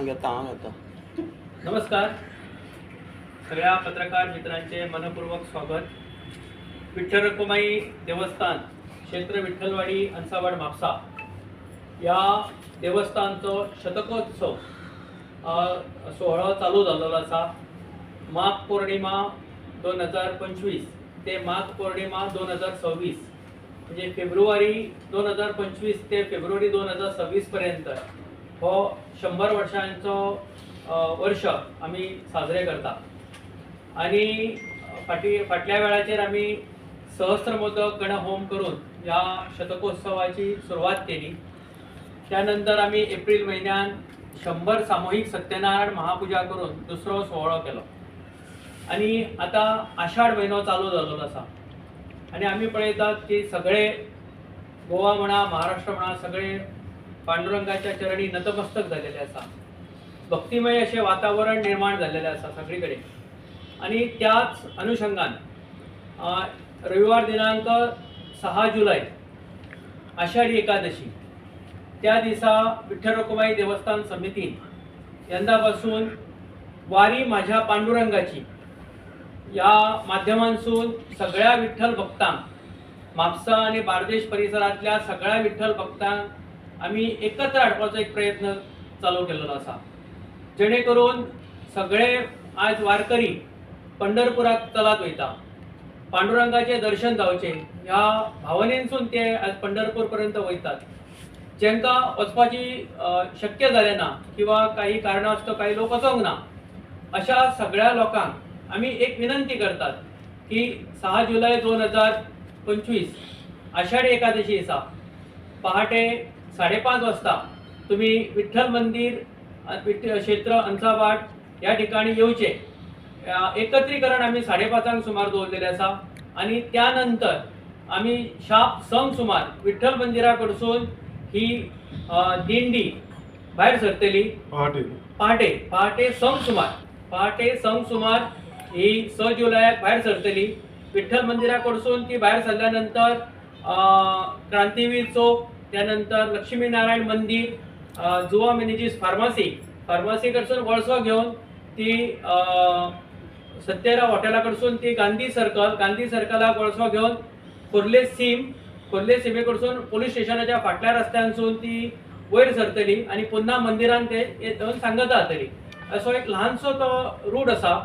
हां घेता हा घेता नमस्कार. सगळ्या पत्रकार मित्रांचे मनपूर्वक स्वागत. विठ्ठल रखुमाई देवस्थान क्षेत्र विठ्ठलवाडी अंसावाड म्हापसा. या देवस्थानचो शतकोत्सव सोहळो चालू जाल्लो आसा माघ पौर्णिमा दोन हजार पंचवीस ते माघ पौर्णिमा दोन हजार सव्वीस. म्हणजे फेब्रुवारी दोन हजार पंचवीस ते फेब्रुवारी दोन हजार सव्वीस पर्यंत. हो शंभर वर्षांचो वर्ष आमी साजरे करता. आणि फाटी फाटल्या वेळाचेर आमी सहस्त्रमोदक गण होम करून ह्या शतकोत्सवाची सुरवात केली. त्यानंतर आम्ही एप्रिल महिन्यात शंभर सामूहिक सत्यनारायण महापूजा करून दुसरो सोहळो केलो. आणि आता आषाढ महिनो चालू जाल्लो आसा आणि आम्ही पळयतात की सगळे गोवा म्हणा महाराष्ट्र म्हणा सगळे पांडुरंगाच्या चरणी नतमस्तक झालेले आसा भक्तिमय असे वातावरण निर्माण झालेले आसा सगळीकडे. आणि त्याच अनुषंगान रविवार दिनांक सहा जुलै आषाढी एकादशी त्या दिसा विठ्ठल रखुमाई देवस्थान समितीन यंदापासून वारी माझ्या पांडुरंगाची. या माध्यमांसून सगळ्या विठ्ठल भक्तांक म्हापसा आणि बार्देश परिसरातल्या सगळ्या विठ्ठल भक्तांक आम्ही एकत्र हाडपाचो एक प्रयत्न चालू केलेलो आसा जेणे करून सगळे आज वारकरी पंढरपुरात चलत वयता पांडुरंगाचे दर्शन जावचे. ह्या भावनेनसून ते आज पंढरपूर पर्यंत वयतात ज्यांना वचपाची शक्य जालें ना किंवा काही कारणास्तव काही लोक वचोंक ना अशा सगळ्या लोकांक आमी एक विनंती करतात की सहा जुलै दोन हजार पंचवीस आषाढी एकादशी दिसा पहाटे साडेपाच वाजता तुम्ही विठ्ठल मंदिर अ, विठ्ठ क्षेत्र अंसाबाट या ठिकाणी येवचे अ, एकत्रीकरण आम्ही साडेपाचांक सुमार दवरलेले आसा आणि त्यानंतर आम्ही शाप संक सुमार विठ्ठल मंदिरा कडसून ही दिंडी भायर सरतली. पहाटे. पहाटे पहाटे संक सुमार. पहाटे संक सुमार ही स जुलयाक भायर सरतली. विठ्ठल मंदिरा कडसून ती भायर सरल्यानंतर क्रांतीवीर चौक त्यानंतर लक्ष्मीनारायण मंदिर जुवा मॅनेजीस फार्मसी फार्मसी कडसून वळसो घेऊन ती सत्यराव हॉटेला कडसून ती गांधी सर्कल गांधी सर्कलाक वळसो घेऊन खोर्ले सीम खोर्ले सीमेकडसून पोलीस स्टेशनाच्या फाटल्या रस्त्यानसून ती वयर सरतली आणि पुन्हा मंदिरान ते येऊन सांगता जातली असो एक ल्हानसो तो रूट आसा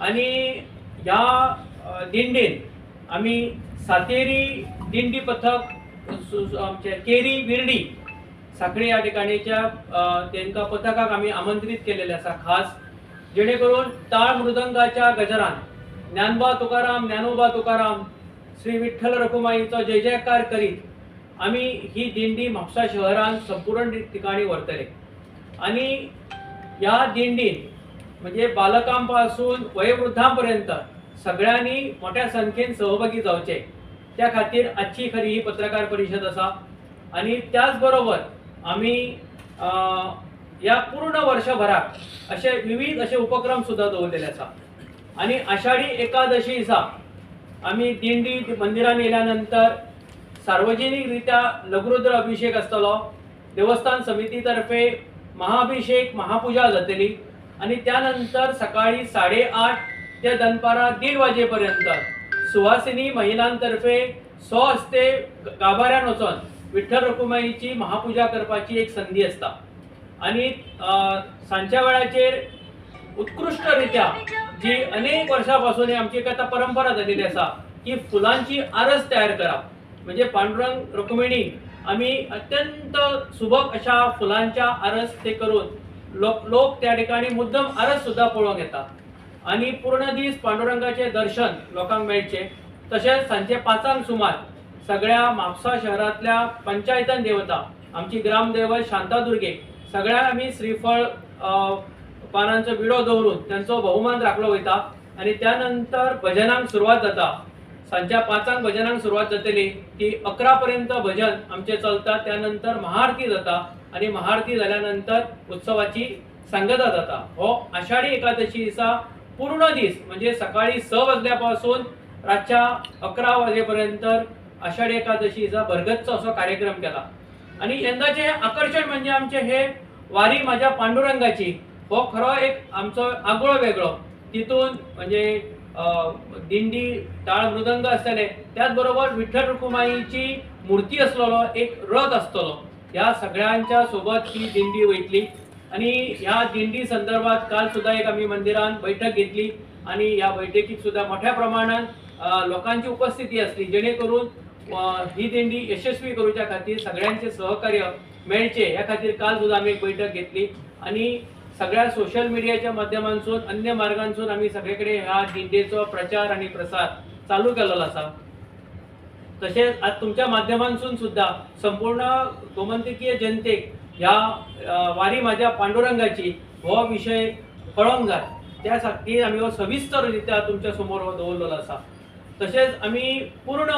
आणि ह्या दिंडीन आमी सातेरी दिंडी पथक सु- आमचे केरी विर्डी साखळी या ठिकाणीच्या अ, पथकाक आमी आमंत्रित केलेले आसा खास जेणे करून टाळ मृदंगाच्या गजरान ज्ञानबा तुकाराम ज्ञानोबा तुकाराम श्री विठ्ठल रखुमाईचो जय जयकार करीत आम्ही ही दिंडी म्हापसा शहरात संपूर्ण ठिकाणी व्हरतले आणि या दिंडीन म्हणजे बालकांपासून वयोवृद्धांपर्यंत सगळ्यांनी मोठ्या संख्येन सहभागी जावचे त्या खातीर आजची खरी ही पत्रकार परिषद असा. आणि त्याचबरोबर आम्ही अं, या पूर्ण वर्षभरात असे विविध असे उपक्रम सुद्धा दवरलेले आसा आणि आषाढी एकादशी दिसा आम्ही दिंडी मंदिरात येल्यानंतर सार्वजनिकरित्या लघुरुद्र अभिषेक असतलो. देवस्थान समितीतर्फे महाअभिषेक महापूजा जातली आणि त्यानंतर सकाळी साडेआठ ते दनपारा दीड वाजेपर्यंत सुवासिनी महिलांतर्फे सो हस्ते गाभाऱ्यान वचून विठ्ठल रुकुमाईची महापूजा करपाची एक संधी असता. आणि सांच्या वेळाचेर उत्कृष्टरित्या जी अनेक वर्षापासून पासून आमची एक आता परंपरा झालेली असा की फुलांची आरस तयार करप म्हणजे पांडुरंग रुक्मिणी आम्ही अत्यंत सुबक अशा फुलांच्या आरस ते करून लोक लोक त्या ठिकाणी मुद्दम आरस सुद्धा पळोवंक येतात आणि पूर्ण दीस पांडुरंगाचे दर्शन लोकांक मेळचे तशेंच सांजे पांचांक सुमार सगळ्या म्हापसा शहरातल्या पंचायतन देवता आमची ग्रामदैवत शांतादुर्गे सगळ्यांक आम्ही श्रीफळ पानांचो विडो दवरून त्यांचो बहुमान राखलो वयता आणि त्यानंतर भजनांक सुरवात जाता. सांच्या पांचांक भजनांक सुरवात जातली ती अकरा पर्यंत भजन आमचे चलता त्यानंतर महाआरती जाता आणि महाआरती झाल्यानंतर उत्सवाची सांगता जाता. हो आषाढी एकादशी दिसा पूर्ण दीस म्हणजे सकाळी स वाजल्यापासून रातच्या अकरा वाजेपर्यंत आषाढी एकादशीचा भरगतचा असो कार्यक्रम केला. आणि यंदाचे आकर्षण म्हणजे आमचे हे वारी माझ्या पांडुरंगाची. हो खरो एक आमचो आगळो वेगळो. तितून म्हणजे दिंडी टाळ मृदंग आसतले त्याच बरोबर विठ्ठल रुकुमाईची मूर्ती असलेलो एक रथ असतलो ह्या सगळ्यांच्या सोबत ही दिंडी वयतली आणि ह्या दिंडी संदर्भात काल सुद्धा एक आम्ही मंदिरात बैठक घेतली आणि या बैठकीत सुद्धा मोठ्या प्रमाणात लोकांची उपस्थिती असली जेणेकरून ही दिंडी यशस्वी करूच्या खातीर सगळ्यांचे सहकार्य मेळचे. या खातीर काल सुद्धा आम्ही एक बैठक घेतली आणि सगळ्या सोशल मीडियाच्या माध्यमांसून अन्य मार्गांसून आम्ही सगळीकडे ह्या दिंडेचो प्रचार आणि प्रसार चालू केलेलो असा. तसेच आज तुमच्या माध्यमांसून सुद्धा संपूर्ण गोमंतकीय जनतेक ह्या वारी माझ्या पांडुरंगाची हो विषय कळोंक जाय त्या खातीर आमी हो सविस्तर रित्या तुमच्यासमोर हो दवरलेलो आसा तसेच आम्ही पूर्ण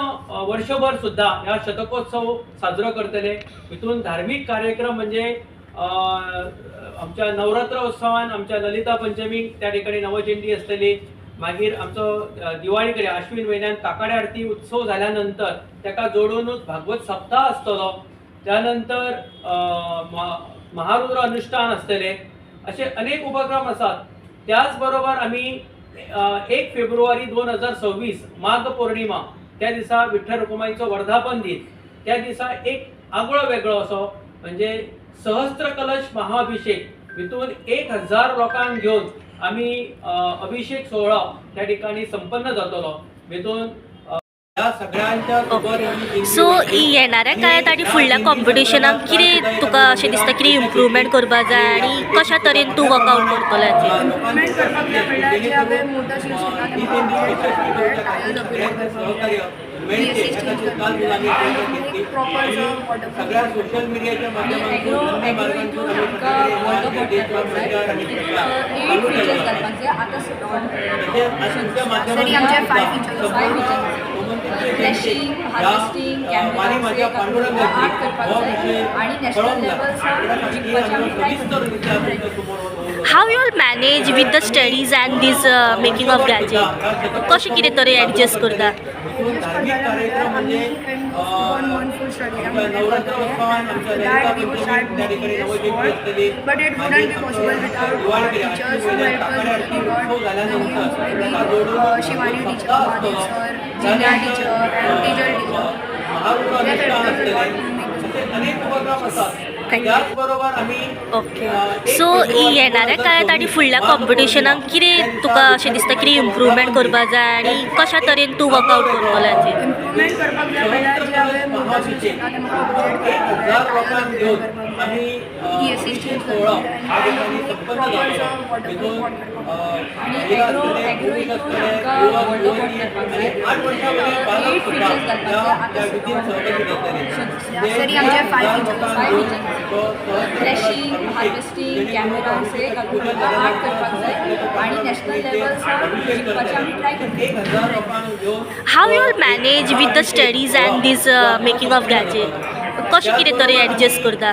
वर्षभर सुद्धा ह्या शतकोत्सव साजरो करतले. हितून धार्मिक कार्यक्रम म्हणजे आमच्या नवरात्र उत्सवान आमच्या ललिता पंचमीक त्या ठिकाणी नवजयंती असतली मागीर आमचो दिवाळी कडेन आश्विन म्हयन्यात काकाडे आरती उत्सव झाल्यानंतर ताका जोडूनच भागवत सप्ताह आसतलो त्यानंतर महारुद्र अनुष्ठान असतले असे अनेक उपक्रम असतात. त्याचबरोबर आम्ही एक फेब्रुवारी दोन हजार सव्वीस माघ पौर्णिमा त्या दिसा विठ्ठल रुक्माईचो वर्धापन दिन त्या दिसा एक आगळो वेगळो असो म्हणजे सहस्त्र कलश महाअभिषेक हितून एक हजार लोकांक घेऊन आम्ही अभिषेक सोहळा त्या ठिकाणी संपन्न जातलो भितून ही सो वयतली. येणाऱ्या काळात आनी फुडल्या कॉम्पिटिशनाक कितें तुका अशें दिसता कितें इम्प्रुवमेंट करपाक जाय आनी कशा तरेन तूं वर्कआउट करतलो सगळ्या सोशल मीडियाच्या माध्यमातून आणि हो हो. How you manage with the studies and this making of gadget कशें कितें तरी एडजस्ट करता म्हणजे uh, शिवानी एक जिल्हा एक सो फेब्रुवारी येणाऱ्या काळात 2024 फुडल्या कॉम्पिटिशनाक कितें तुका अशें दिसता कितें इम्प्रुवमेंट करपाक जाय आनी कशा तरेन तूं वर्कआउट करतलो हाचेर इम्प्रुवमेंट करपाक जाय म्हणल्यार जे हांवें मोटर शिक्षणाक म्हाका upgrade एक करपाक हजार जाय, लोकांक upgrade घेऊन करपाक जाय. आम्ही अ, ESC अभिषेक change सोहळा करपाक त्या जाय ठिकाणी आणि घालून करपाक जाय. आमी how you manage with the studies and this making of gadget कशें कितें तरी एडजस्ट करता?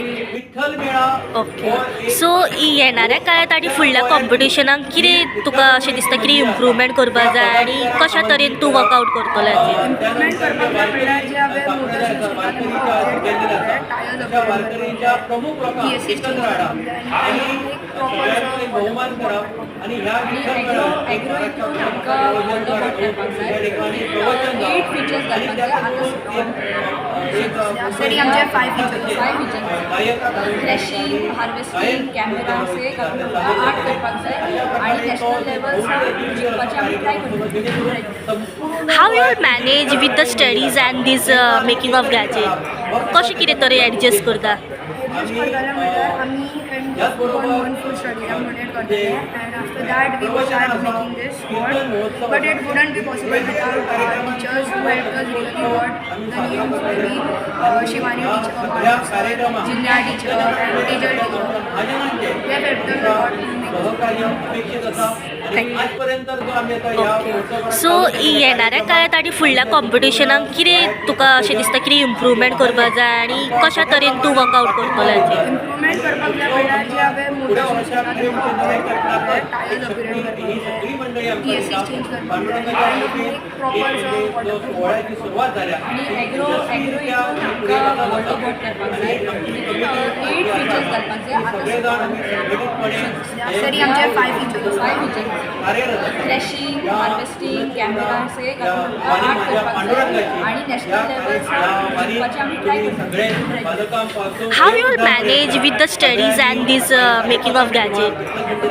मेळा. ओके हो सो येणाऱ्या काळात आनी फुडल्या कॉम्पिटिशनाक कितें तुका अशें दिसता कितें इम्प्रुवमेंट करपाक जाय आनी कशा तरेन तूं वर्कआउट करतलो आणि आणि प्रवचन तरी आमचे five features. Five features. गायकाक Flashing, harvesting, cameras हे घालून आमकां art करपाक जाय आणि level चा जिंकपाची आमी करतले. How you manage with the studies and this making of gadget कशें कितें तरी एडजस्ट करता इंग्लिश करताले म्हणल्यार आमी and one food study motivate करताले and after that we was start making this spot but it wouldn't be possible without teachers who help us really what the names maybe Shivani teacher जिन्या teacher and teacher so येणाऱ्या काळात आनी फुडल्या कॉम्पिटिशनाक कितें तुका अशें दिसता कितें इम्प्रुवमेंट करपाक जाय आनी कशा तरेन तूं वर्कआउट करतलो इम्प्रुवमेंट करपाक जाय म्हणल्यार जे हांवें एस सी चेंज आणि एग्रो एग्रो आमकां व्हडलो बोट करपाक जाय एट फिचर्स घालपाक जाय आतां तरी आमचे five features five features harvesting art करपाक जाय आणि या नॅशनल लेवल वारी जिखपाची आमी try how you will manage with the studies and this making of gadget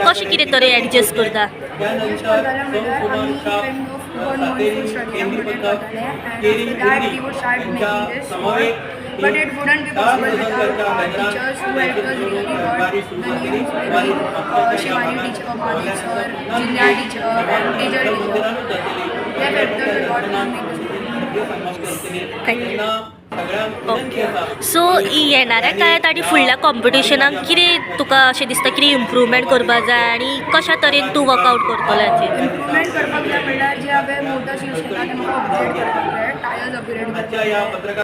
कशें कितें तरी एडजस्ट करता. त्यानंतर करताले संत म्हणल्यार कुमार आमी Shah kind of one one food study motivate करताले and after that we was start making this but it wouldn't be possible without teachers who help us really what the names maybe Shivani teacher Mahadev sir जिन्या teacher and Tejal teacher they helped us a lot to make this सगळ्यांक विनंती आसा so येणाऱ्या काळात आनी फुडल्या कॉम्पिटिशनाक कितें तुका अशें दिसता कितें इम्प्रुवमेंट करपाक जाय आनी कशा तरेन तूं वर्कआउट करतलो हेचेर इम्प्रुवमेंट करपाक जाय म्हणल्यार जे हांवें मोटर्स यूज केला ते म्हाका अपग्रेड करपाक जाय टायर्स अपग्रेड आजच्या करपाक या जाय. पत्रकार